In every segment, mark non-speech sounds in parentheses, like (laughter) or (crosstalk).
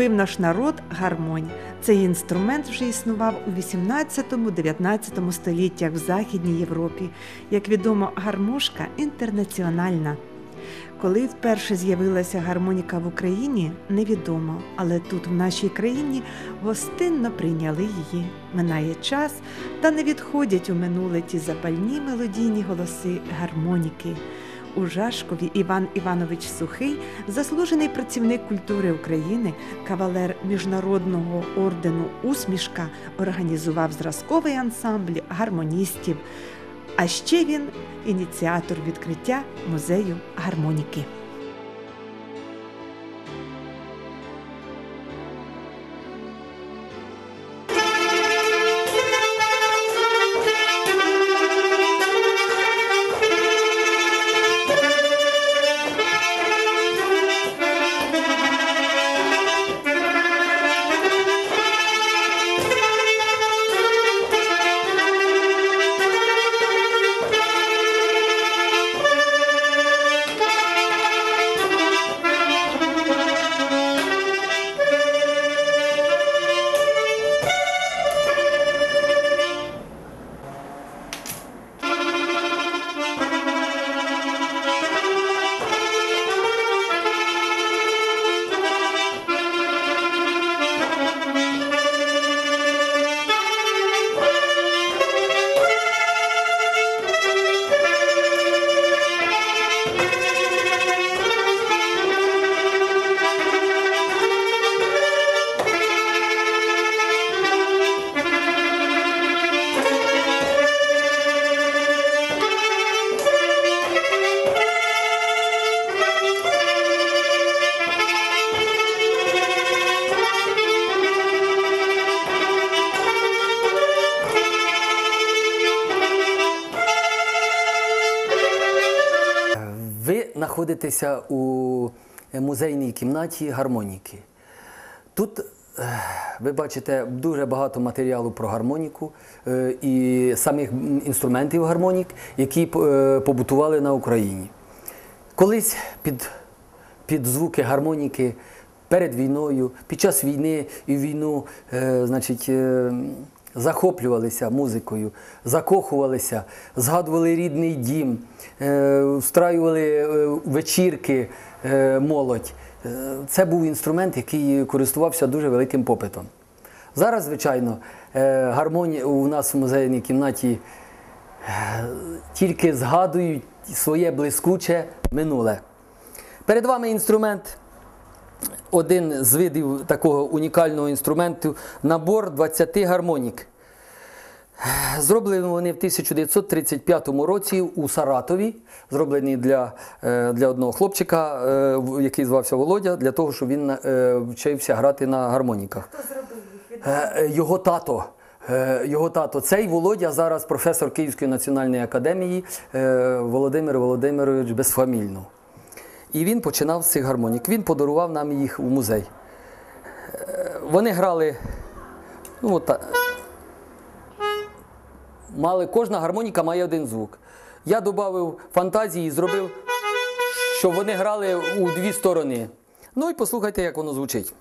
полюбив наш народ гармонь. Цей інструмент вже існував у 18-19 століттях в Західній Європі. Як відомо, гармошка інтернаціональна. Коли вперше з'явилася гармоніка в Україні, невідомо, але тут, в нашій країні, гостинно прийняли її. Минає час, та не відходять у минуле ті запальні мелодійні голоси гармоніки. У Жашкові Іван Іванович Сухий, заслужений працівник культури України, кавалер міжнародного ордену Усмішка, організував зразковий ансамбль гармоністів. А ще він ініціатор відкриття музею гармоніки. Ви знаходитеся у музейній кімнаті гармоніки. Тут е, ви бачите дуже багато матеріалу про гармоніку е, і самих інструментів гармонік, які е, побутували на Україні. Колись під, під звуки гармоніки перед війною, під час війни і війну, е, значить, е, захоплювалися музикою, закохувалися, згадували рідний дім, е, встраювали е, вечірки е, молодь. Е, Це був інструмент, який користувався дуже великим попитом. Зараз, звичайно, е, гармонія у нас в музейній кімнаті е, тільки згадують своє блискуче минуле. Перед вами інструмент один з видів такого унікального інструменту набор 20 гармонік. Зроблені вони в 1935 році у Саратові, зроблені для, е, для одного хлопчика, е, який звався Володя, для того, щоб він е, вчився грати на гармоніках. Хто зробив їх? Його тато. Його тато. Цей Володя зараз професор Київської національної академії Володимир Володимирович Безфамільно. І він починав з цих гармонік. Він подарував нам їх у музей. Е, Вони грали. Ну, от, мали, кожна гармоніка має один звук. Я додав фантазії і зробив, щоб вони грали у дві сторони. Ну і послухайте, як воно звучить.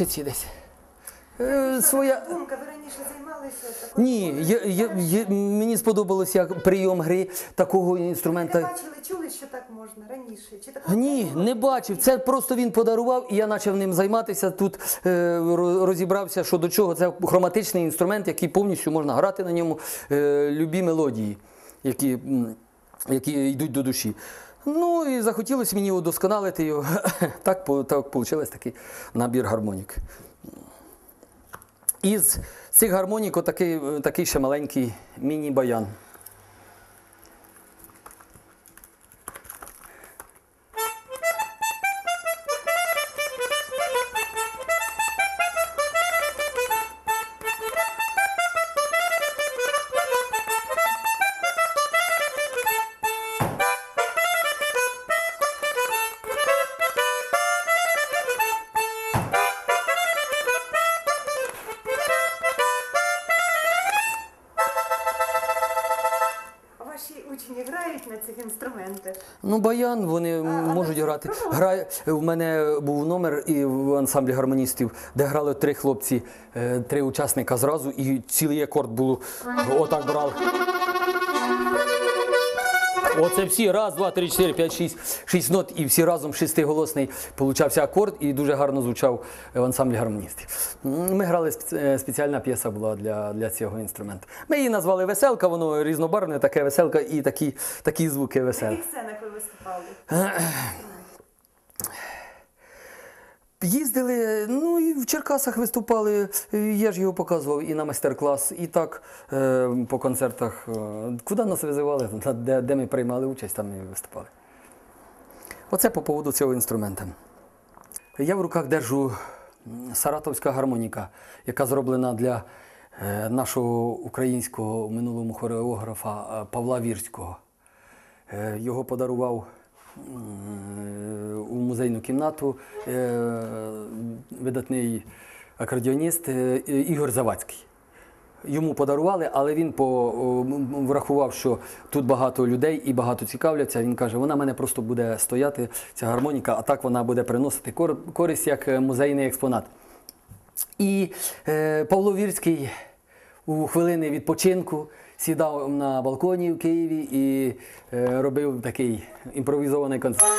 Місяці десь. Е, Своя. Думка, ви раніше займалися такою? Ні, я, я, я, мені сподобалося як прийом гри такого Ви інструмента. бачили, чули, що так можна раніше? Чи такого Ні, не було? не бачив. Це просто він подарував, і я почав ним займатися. Тут е, ро- розібрався, що до чого. Це хроматичний інструмент, який повністю можна грати на ньому е, любі мелодії, які, м, які йдуть до душі. Ну і захотілося мені удосконалити його. (laughs) Так, так вийшло такий набір гармонік. Із цих гармонік отакий, такий ще маленький міні-баян. Грати. Грає, у мене був номер і в ансамблі гармоністів, де грали три хлопці, е, три учасника зразу, і цілий акорд було отак брали. Оце всі раз, два, три, чотири, п'ять, шість, шість нот, і всі разом шестиголосний получався акорд, і дуже гарно звучав в ансамблі гармоністів. Ми грали е, спеціальна п'єса була для, для цього інструменту. Ми її назвали веселка, воно різнобарвне, таке веселка і такі, такі звуки В веселі. яких сценах ви виступали? (clears throat) Їздили, ну і в Черкасах виступали. Я ж його показував і на майстер-клас, і так е, по концертах. Е, Куди нас визивали, де, де ми приймали участь, там і виступали. Оце по поводу цього інструмента. Я в руках держу саратовська гармоніка, яка зроблена для е, нашого українського минулому хореографа Павла Вірського. Його подарував у музейну кімнату е, видатний акордіоніст е, Ігор Завадський. Йому подарували, але він по, врахував, що тут багато людей і багато цікавляться. Він каже, вона мене просто буде стояти, ця гармоніка, а так вона буде приносити кор- користь як е, музейний експонат. І е, Павло Вірський у хвилини відпочинку сідав на балконі в Києві і е, робив такий імпровізований концерт.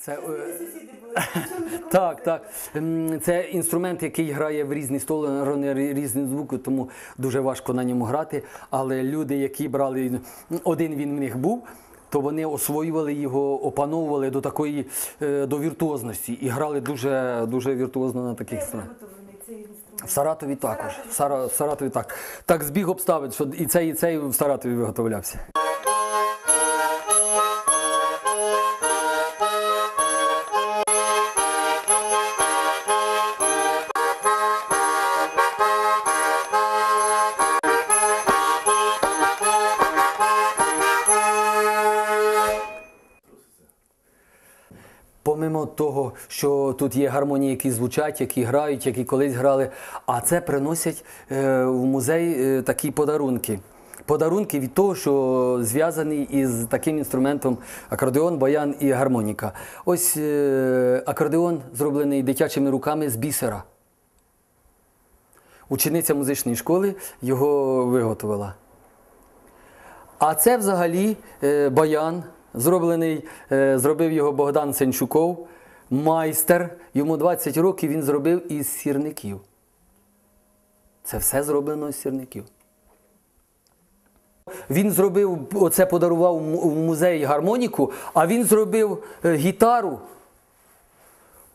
Це, е, (laughs) так, так. Це інструмент, який грає в різні сторони, різні звуки, тому дуже важко на ньому грати. Але люди, які брали, один він в них був, то вони освоювали його, опановували до такої е, до віртуозності і грали дуже, дуже віртуозно на таких інструмент? В Саратові також. В Саратові так. Так збіг обставин, що і цей, і цей в Саратові виготовлявся. Того, що тут є гармонії, які звучать, які грають, які колись грали, а це приносять е, в музей е, такі подарунки. Подарунки від того, що зв'язаний із таким інструментом акордеон, баян і гармоніка. Ось е, акордеон зроблений дитячими руками з бісера. Учениця музичної школи його виготовила. А це взагалі баян, зроблений, зробив його Богдан Сенчуков, майстер. Йому 20 років він зробив із сірників. Це все зроблено з сірників. Він зробив, оце подарував в музей гармоніку, а він зробив е, гітару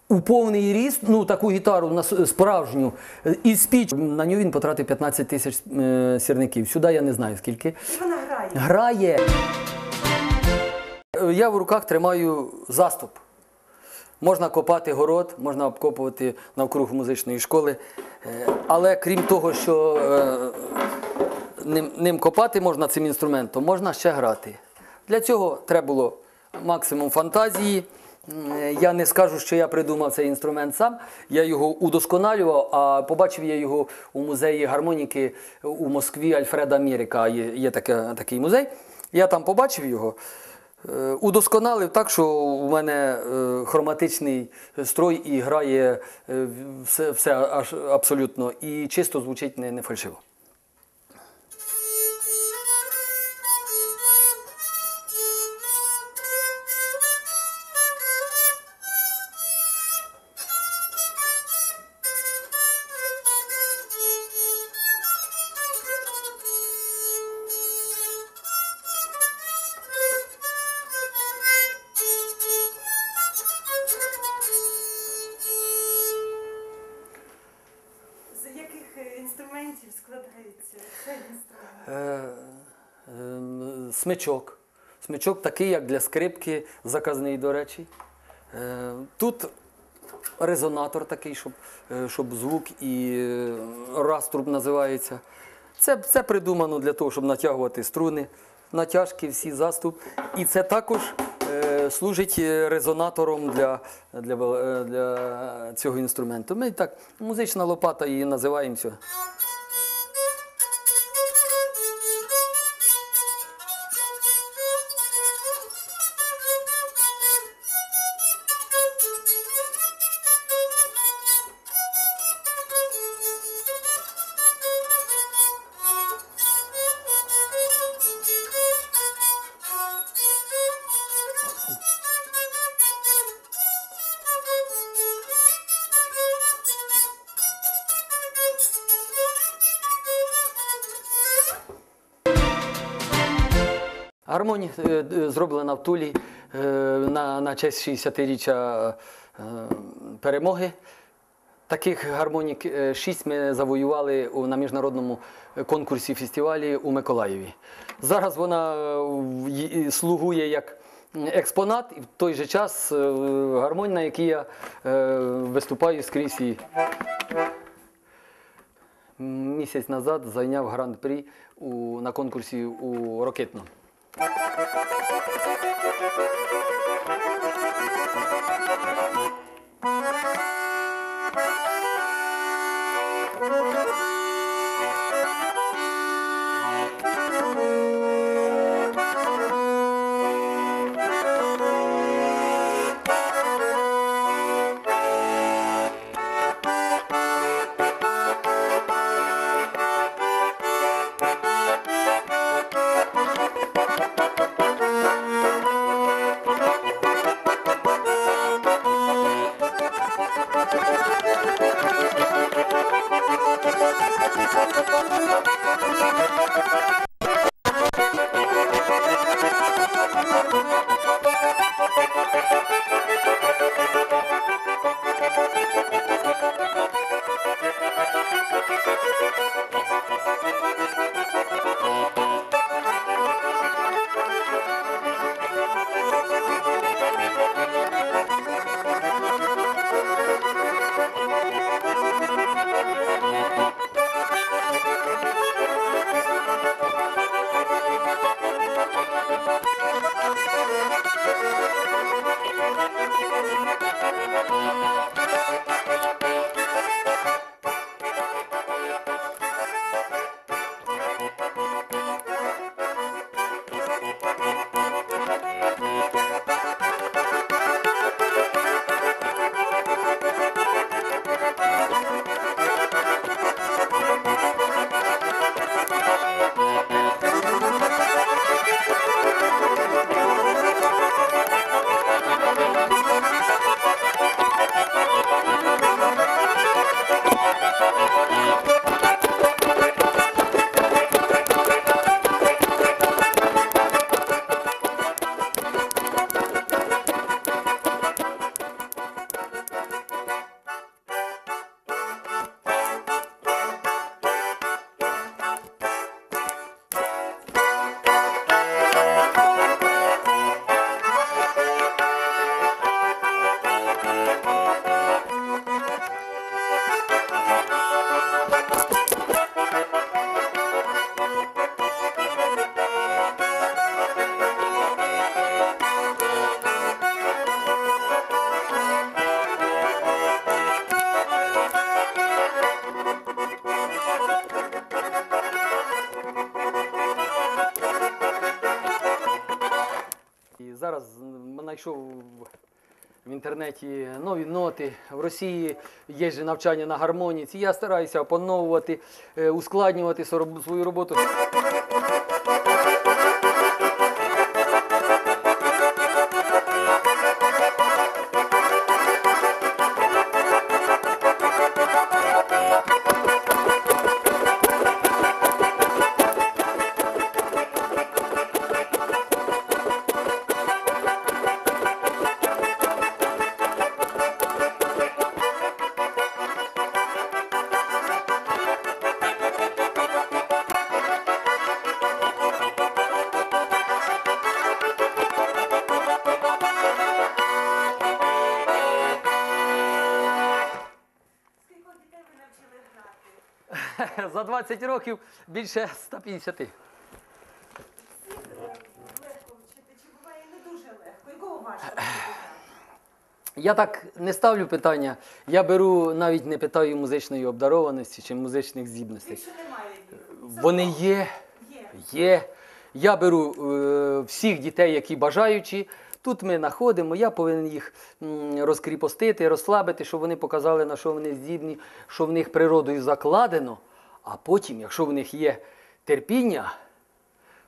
у повний ріст, ну таку гітару справжню, е, із піч. На нього він потратив 15 тисяч е, сірників. Сюди я не знаю скільки. І вона грає. Грає. Я в руках тримаю заступ. Можна копати город, можна обкопувати навкруг музичної школи. Е, Але крім того, що е, ним, ним копати можна цим інструментом, можна ще грати. Для цього треба було максимум фантазії Е, Я не скажу, що я придумав цей інструмент сам. Я його удосконалював, а побачив я його у музеї гармоніки у Москві Альфреда Амірика. Є, є таке, такий музей. Я там побачив його, удосконалив так, що у мене е, хроматичний строй і грає е, все, все аж абсолютно і чисто звучить не, не фальшиво. Смичок. Смичок такий, як для скрипки, заказний, до речі. Е, Тут резонатор такий, щоб, е, щоб звук і е, раструб називається. Це, це придумано для того, щоб натягувати струни, натяжки, всі заступ. І це також служить резонатором для, для, для цього інструменту. Ми так, музична лопата її називаємо. Е, е, зроблена в Тулі е, на, на честь 60-річчя е, перемоги. Таких гармонік е, шість ми завоювали на міжнародному конкурсі фестивалі у Миколаєві. Зараз вона слугує як експонат, і в той же час гармонь, на якій я виступаю скрізь. Місяць назад зайняв гран-прі на конкурсі у Thank you. В інтернеті нові ноти. В Росії є ж навчання на гармоніці. Я стараюся опановувати, е, ускладнювати свою роботу. (laughs) За 20 років більше 150. Легко вчити, чи буває не дуже легко? І кого важко? Я так не ставлю питання. Я беру навіть не питаю музичної обдарованості чи музичних здібностей. Немає. Вони є, Є. є. Я беру е, всіх дітей, які бажаючі. Тут ми знаходимо, я повинен їх розкріпостити, розслабити, щоб вони показали, на що вони здібні, що в них природою закладено. А потім, якщо в них є терпіння,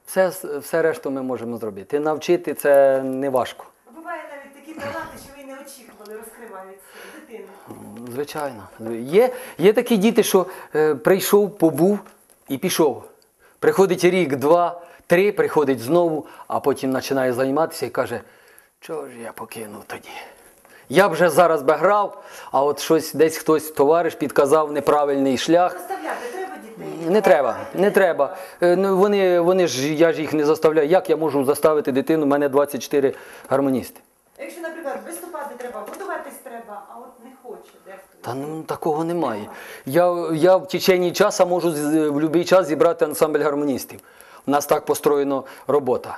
все, все решту ми можемо зробити. Навчити це не важко. Буває навіть такі таланти, що ви не очікували, розкриваються дитини. Звичайно. Є, є такі діти, що е, прийшов, побув і пішов. Приходить рік, два, три, приходить знову, а потім починає займатися і каже, чого ж я покинув тоді? Я б вже зараз би грав, а от щось десь хтось товариш підказав неправильний шлях. Не треба, не треба. Е, ну, Вони, вони ж, я ж їх не заставляю. Як я можу заставити дитину? У мене 24 гармоністи. Якщо, наприклад, виступати треба, готуватись треба, а от не хоче дехто. Та ну такого немає. Я, я в течение часу можу з- в будь-який час зібрати ансамбль гармоністів. У нас так построєна робота.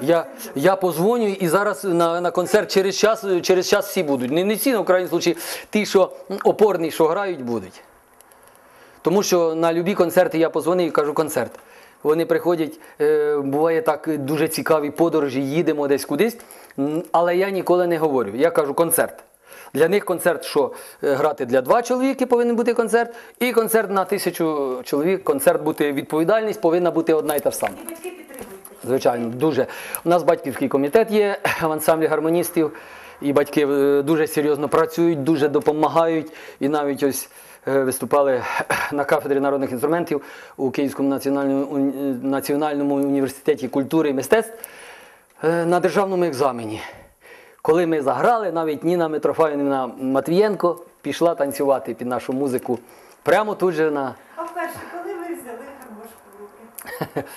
Я, я позвоню і зараз на, на концерт через час, через час всі будуть. Не, не всі, на крайній случай, ті, що м, опорні, що грають, будуть. Тому що на любі концерти я позвонив і кажу концерт. Вони приходять, е, буває так дуже цікаві подорожі, їдемо десь кудись, але я ніколи не говорю. Я кажу концерт. Для них концерт, що е, грати для два чоловіки повинен бути концерт, і концерт на тисячу чоловік, концерт бути відповідальність повинна бути одна і та ж сама. І батьки підтримують. Звичайно, дуже. У нас батьківський комітет є в ансамблі гармоністів, і батьки е, дуже серйозно працюють, дуже допомагають. І навіть ось виступали (clears throat) на кафедрі народних інструментів у Київському національному, національному університеті культури і мистецтв е, на державному екзамені. Коли ми заграли, навіть Ніна Митрофанівна Матвієнко пішла танцювати під нашу музику прямо тут же на. А вперше, коли ви взяли гармошку в руки? (laughs)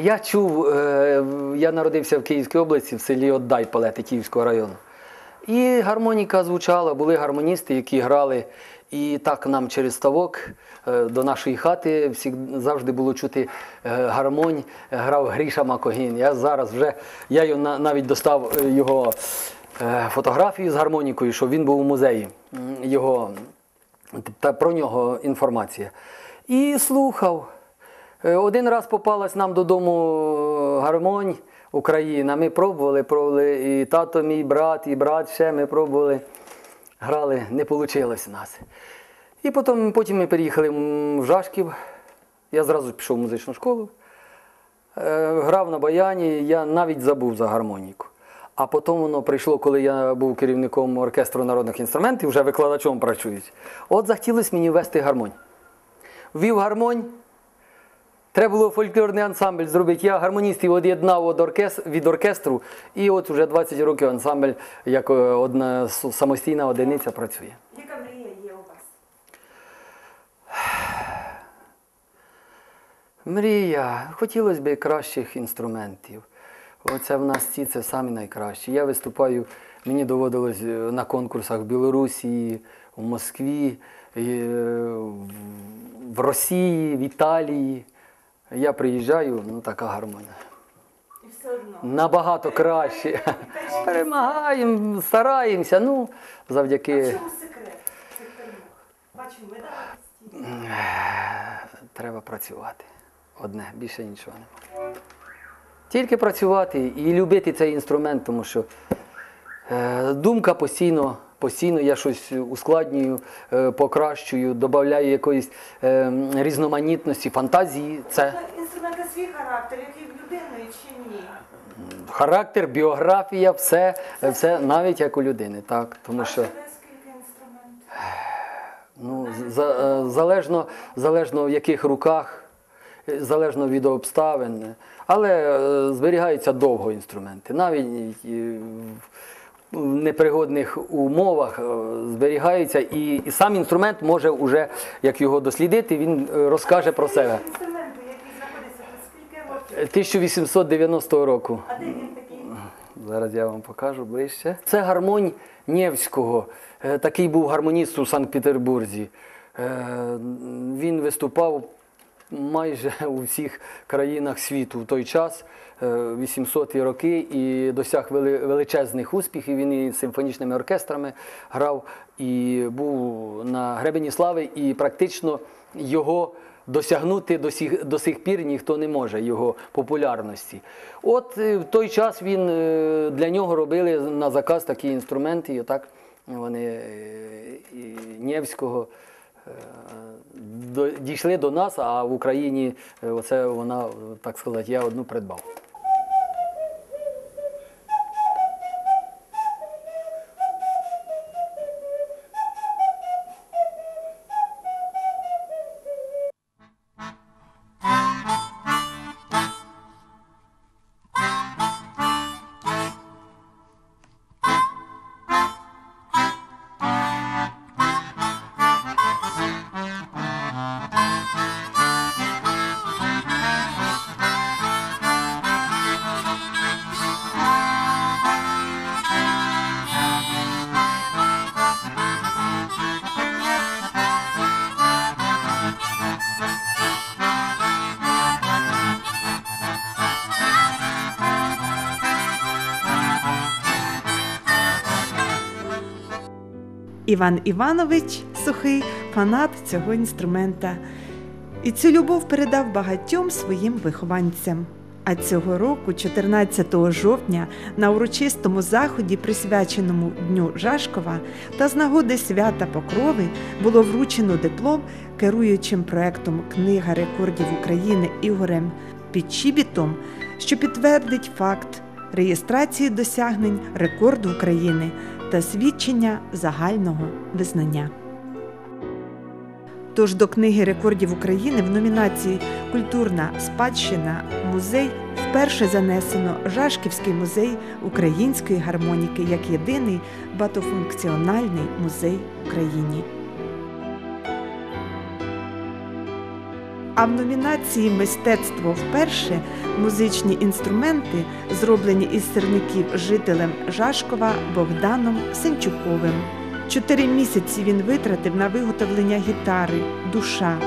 Я чув, е, я народився в Київській області, в селі Отдай Палети Київського району. І гармоніка звучала, були гармоністи, які грали. І так нам через ставок е, до нашої хати завжди було чути е, гармонь, е, грав Гріша Макогін. Я зараз вже я навіть достав його фотографію з гармонікою, що він був у музеї. Його, та про нього інформація. І слухав. Один раз попалась нам додому гармонь Україна. Ми пробували, пробували. І тато, мій брат, і брат ще ми пробували. Грали, не вийшло у нас. І потім, потім ми переїхали в Жашків. Я зразу пішов в музичну школу. Е, Грав на баяні, я навіть забув за гармоніку. А потім воно прийшло, коли я був керівником оркестру народних інструментів, вже викладачом працюють. От захотілося мені вести гармонь. Ввів гармонь, Треба було фольклорний ансамбль зробити. Я гармоністів од'єднав від, оркестру, і от вже 20 років ансамбль як е, одна самостійна одиниця працює. Яка мрія є у вас? Мрія. Хотілося б кращих інструментів. Оце в нас ці це самі найкращі. Я виступаю, мені доводилось е, на конкурсах в Білорусі, в Москві, е, в Росії, в Італії. Я приїжджаю, ну така гармонія. І все одно. Набагато краще. (laughs) Перемагаємо, стараємося. Ну, А в завдяки чому секрет? Бачу, медалі. треба працювати. Одне, більше нічого немає. Тільки працювати і любити цей інструмент, тому що е, думка постійно, постійно я щось ускладнюю, е, покращую, додаю якоїсь е, різноманітності, фантазії. Це Інструмент свій характер, як людини, чи ні? характер, біографія, все, все навіть як у людини. Так, тому що ну, за, е, залежно, залежно в яких руках, е, залежно від обставин, але е, зберігаються довго інструменти. Навіть е, в- в непригодних умовах е, зберігаються, і, і сам інструмент може вже, як його дослідити, він е, розкаже про себе. Інструменту, який знаходиться тут скільки років? 1890 року. А де він такий? Зараз я вам покажу ближче. Це гармонь Нєвського. Е, Такий був гармоніст у Санкт-Петербурзі. Він виступав майже у всіх країнах світу в той час, е, 800-ті роки, і досяг величезних успіхів. Він і симфонічними оркестрами грав, і був на гребені слави, і практично його досягнути до сих, до сих пір ніхто не може його популярності. От е, в той час він е, для нього робили на заказ такі інструменти, і отак вони е, Нєвського е, дійшли до нас, а в Україні е, оце вона, так сказати, я одну придбав. Іван Іванович Сухий фанат цього інструмента. І цю любов передав багатьом своїм вихованцям. А цього року, 14 жовтня, на урочистому заході, присвяченому Дню Жашкова, та з нагоди свята Покрови було вручено диплом керуючим проектом Книга рекордів України Ігорем Підчібітом, що підтвердить факт реєстрації досягнень рекорду України та свідчення загального визнання. Тож до книги рекордів України в номінації Культурна спадщина музей вперше занесено Жашківський музей української гармоніки як єдиний багатофункціональний музей в Україні. А в номінації Мистецтво вперше музичні інструменти, зроблені із сирників жителем Жашкова Богданом Сенчуковим. Чотири місяці він витратив на виготовлення гітари Душа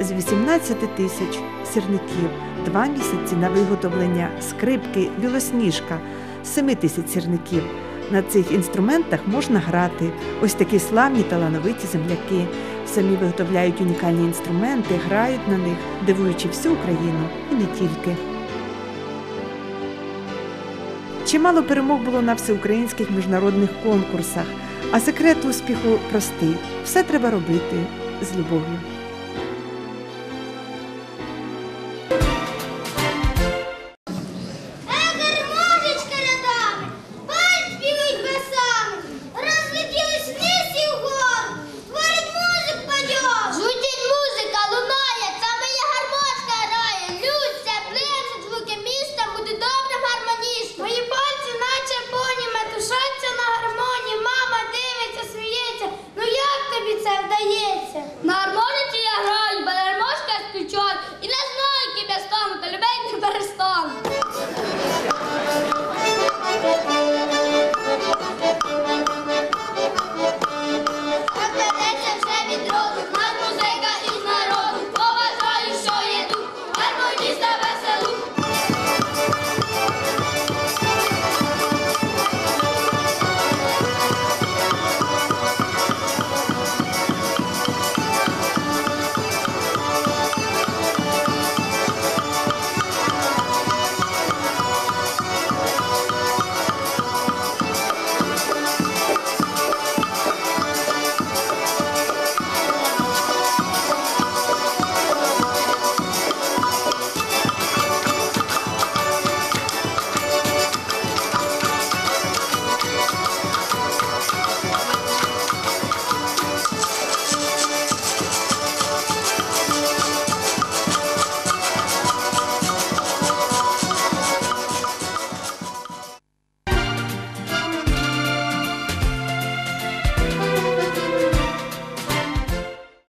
з 18 тисяч сірників, два місяці на виготовлення скрипки Білосніжка з 7 тисяч сірників. На цих інструментах можна грати. Ось такі славні талановиті земляки. Самі виготовляють унікальні інструменти, грають на них, дивуючи всю Україну і не тільки. Чимало перемог було на всеукраїнських міжнародних конкурсах, а секрет успіху простий: все треба робити з любов'ю.